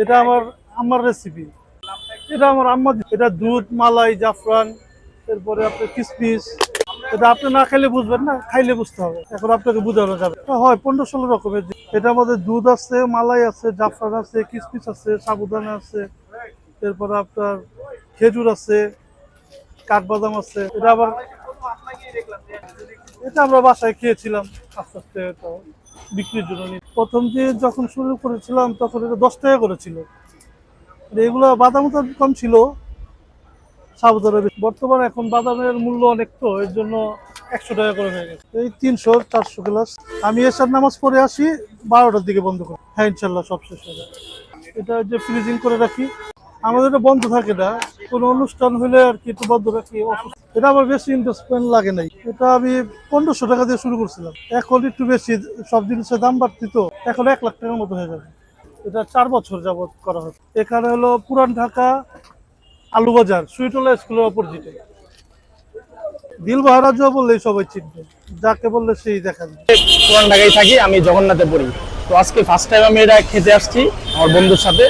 এটা আমার আমার রেসিপি এটা আমার আম্মা এটা দুধ, মালাই, জাফরান, এরপরে আপনার কিসমিস। এটা আপনি না খাইলে বুঝবেন না, খাইলে বুঝতে হবে। এখন আপনাকে বোঝানো যাবে। হয় পনেরো ষোলো রকমের। এটা মধ্যে দুধ আছে, মালাই আছে, জাফরান আছে, কিসমিস আছে, সাবুদানা আছে, এরপরে আপনার খেজুর আছে, কাঠবাদাম আছে। এটা আবার এটা আমরা বাসায় খেয়েছিলাম আস্তে আস্তে বিক্রির জন্য প্রথম যে যখন শুরু করেছিলাম, তখন এটা দশ টাকা করেছিল এগুলো বাদাম কম ছিল সাবুদানা। বর্তমানে এখন বাদামের মূল্য অনেক তো, এর জন্য একশো টাকা করে হয়ে গেছে। এই তিনশো, চারশো গ্লাস। আমি এসার নামাজ পড়ে আসি, বারোটার দিকে বন্ধ করি। হ্যাঁ ইনশাল্লাহ সব শেষ হয়ে যাবে। এটা যে ফ্রিজিং করে রাখি, আমাদের এটা বন্ধ থাকে না। কোনো অনুষ্ঠান হলে আর কি একটু বন্ধ রাখি এটা আমার বেশি ইনভেস্টমেন্ট লাগে নাই। এটা আমি পনেরোশো টাকা দিয়ে শুরু করছিলাম। এখন একটু বেশি, সব জিনিসের দাম বাড়তি তো। এখন এক লাখ টাকার মতো হয়ে যাবে। এটা চার বছর যাবত করা হচ্ছে। এখানে হলো পুরান ঢাকা আলুবাজার, সুইটলা স্কুলের অপোজিটে দিল মহারাজ বললেই সবাই চিনবে। যাকে বললে সেই দেখা যায় পুরান ঢাকায় থাকি, আমি জগন্নাথে পড়ি। তো আজকে ফার্স্ট টাইম আমি এটা খেতে আসছি, আমার বন্ধুর সাথে।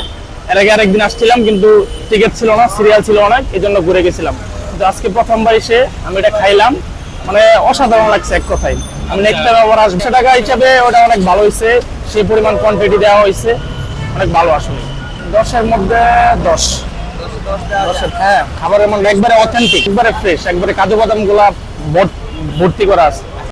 এর আগে আরেকদিন আসছিলাম কিন্তু টিকিট ছিল না সিরিয়াল ছিল অনেক এই জন্য ঘুরে গেছিলাম। কিন্তু আজকে প্রথমবার এসে আমি এটা খাইলাম। মানে অসাধারণ লাগছে এক কথায়। আমি নেক্সট টাইম আবার আসব। টাকা হিসাবে ওটা অনেক ভালো হয়েছে সেই পরিমাণ কোয়ান্টিটি দেওয়া হয়েছে অনেক ভালো আসলে। দশের মধ্যে দশ। হ্যাঁ খাবারের মধ্যে একবারে অথেন্টিক একবারে ফ্রেশ একবারে কাজু বাদামগুলা ভর্তি করা আছে।